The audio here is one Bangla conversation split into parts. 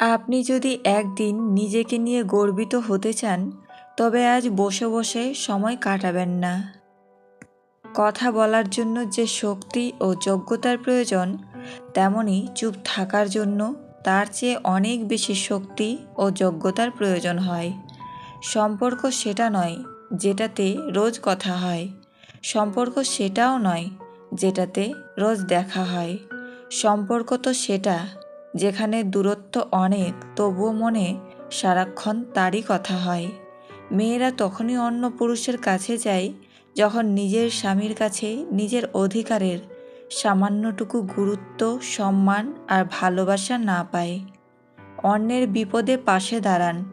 আপনি যদি একদিন নিজেকে নিয়ে গর্বিত হতে চান, তবে আজ বসে বসে সময় কাটাবেন না। কথা বলার জন্য যে শক্তি ও যোগ্যতার প্রয়োজন, তেমনি চুপ থাকার জন্য তার চেয়ে অনেক বেশি শক্তি ও যোগ্যতার প্রয়োজন হয়। সম্পর্ক সেটা নয় যেটাতে রোজ কথা হয়। সম্পর্ক সেটাও নয় যেটাতে রোজ দেখা হয়। সম্পর্ক তো সেটা। যেখানে দূরত্ব অনেক, তবুও মনে সারাক্ষণ তারই কথা হয়। মেয়েরা তখনই অন্য পুরুষের কাছে যায় যখন নিজের স্বামীর কাছে নিজের অধিকারের সামান্যটুকু গুরুত্ব, সম্মান আর ভালোবাসা না পায়। অন্যের বিপদে পাশে দাঁড়ান।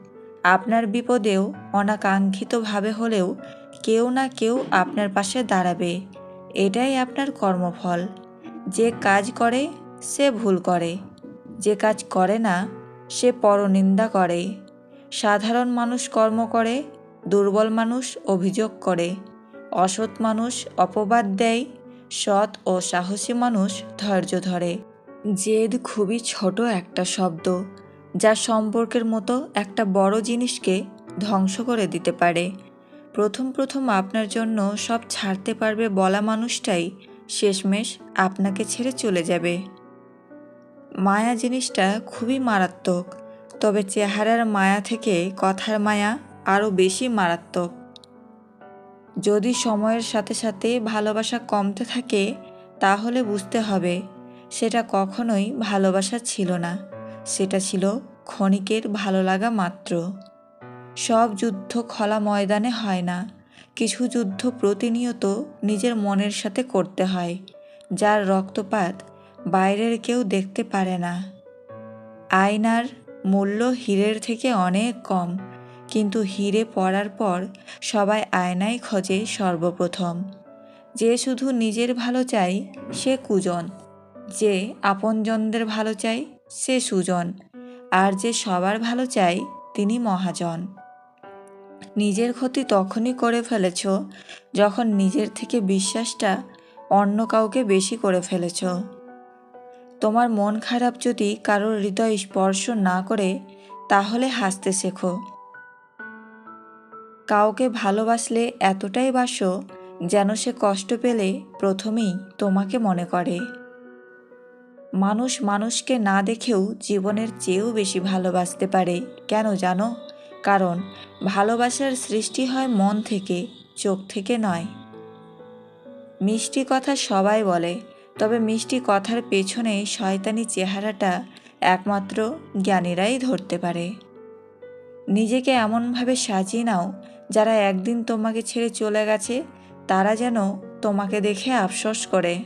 আপনার বিপদেও অনাকাঙ্ক্ষিতভাবে হলেও কেউ না কেউ আপনার পাশে দাঁড়াবে। এটাই আপনার কর্মফল। যে কাজ করে, সে ভুল করে। যে কাজ করে না, সে পরনিন্দা করে। সাধারণ মানুষ কর্ম করে, দুর্বল মানুষ অভিযোগ করে। অসৎ মানুষ অপবাদ দেয়, সৎ ও সাহসী মানুষ ধৈর্য ধরে। জেদ খুবই ছোট একটা শব্দ, যা সম্পর্কের মতো একটা বড় জিনিসকে ধ্বংস করে দিতে পারে। প্রথম প্রথম আপনার জন্য সব ছাড়তে পারবে বলা মানুষটাই শেষমেশ আপনাকে ছেড়ে চলে যাবে। মায়া জিনিসটা খুবই মারাত্মক, তবে চেহারার মায়া থেকে কথার মায়া আরও বেশি মারাত্মক। যদি সময়ের সাথে সাথে ভালোবাসা কমতে থাকে, তাহলে বুঝতে হবে সেটা কখনোই ভালোবাসা ছিল না, সেটা ছিল ক্ষণিকের ভালো লাগা মাত্র। সব যুদ্ধ খোলা ময়দানে হয় না, কিছু যুদ্ধ প্রতিনিয়ত নিজের মনের সাথে করতে হয়, যার রক্তপাত বাইরের কেউ দেখতে পারে না। আয়নার মূল্য হীরের থেকে অনেক কম, কিন্তু হিরে পড়ার পর সবাই আয়নাই খোঁজে সর্বপ্রথম। যে শুধু নিজের ভালো চাই, সে কুজন। যে আপনজনদের ভালো চাই, সে সুজন। আর যে সবার ভালো চাই, তিনি মহাজন। নিজের ক্ষতি তখনই করে ফেলেছ, যখন নিজের থেকে বিশ্বাসটা অন্য কাউকে বেশি করে ফেলেছ। তোমার মন খারাপ যদি কারোর হৃদয় স্পর্শ না করে, তাহলে হাসতে শেখো। কাউকে ভালোবাসলে এতটাই বাসো যেন সে কষ্ট পেলে প্রথমেই তোমাকে মনে করে। মানুষ মানুষকে না দেখেও জীবনের চেয়েও বেশি ভালোবাসতে পারে, কেন জানো? কারণ ভালোবাসার সৃষ্টি হয় মন থেকে, চোখ থেকে নয়। মিষ্টি কথা সবাই বলে তবে মিষ্টি কথার পেছনে শয়তানি চেহারাটা একমাত্র জ্ঞানীরাই ধরতে পারে। নিজেকে এমনভাবে সাজিয়ে নাও, যারা একদিন তোমাকে ছেড়ে চলে গেছে, তারা যেন তোমাকে দেখে আফসোস করে।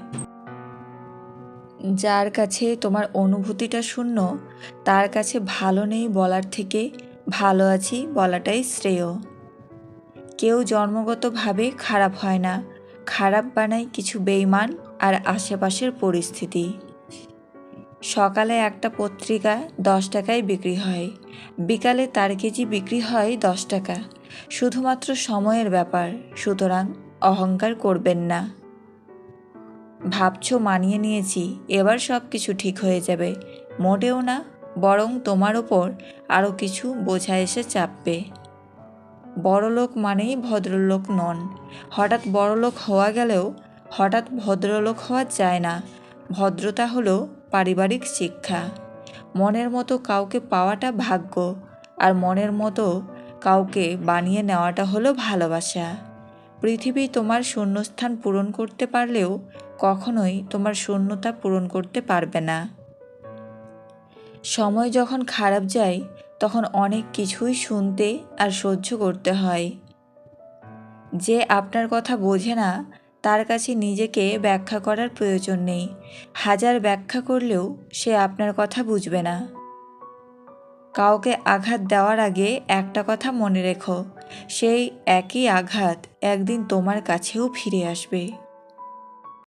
যার কাছে তোমার অনুভূতিটা শূন্য, তার কাছে ভালো নেই বলার থেকে ভালো আছি বলাটাই শ্রেয়। কেউ জন্মগতভাবে খারাপ হয় না, খারাপ বানায় কিছু বেইমান আর আশেপাশের পরিস্থিতি। সকালে একটা পত্রিকা দশ টাকায় বিক্রি হয়। বিকালে তার কেজি বিক্রি হয় দশ টাকা। শুধুমাত্র সময়ের ব্যাপার, সুতরাং অহংকার করবেন না। ভাবছ মানিয়ে নিয়েছি, এবার সব কিছু ঠিক হয়ে যাবে। মোটেও না, বরং তোমার ওপর আরও কিছু বোঝা এসে চাপবে। বড়লোক মানেই ভদ্রলোক নন। হঠাৎ বড়লোক হওয়া গেলেও হঠাৎ ভদ্রলোক হওয়া যায় না। ভদ্রতা হলো পারিবারিক শিক্ষা। মনের মতো কাউকে পাওয়াটা ভাগ্য আর মনের মতো কাউকে বানিয়ে নেওয়াটা হলো ভালোবাসা। পৃথিবী তোমার শূন্যস্থান পূরণ করতে পারলেও কখনোই তোমার শূন্যতা পূরণ করতে পারবে না। সময় যখন খারাপ যায়, তখন অনেক কিছুই শুনতে আর সহ্য করতে হয়। যে আপনার কথা বোঝে না তার কাছে নিজেকে ব্যাখ্যা করার প্রয়োজন নেই। হাজার ব্যাখ্যা করলেও সে আপনার কথা বুঝবে না। কাউকে আঘাত দেওয়ার আগে একটা কথা মনে রেখো। সেই একই আঘাত একদিন তোমার কাছেও ফিরে আসবে।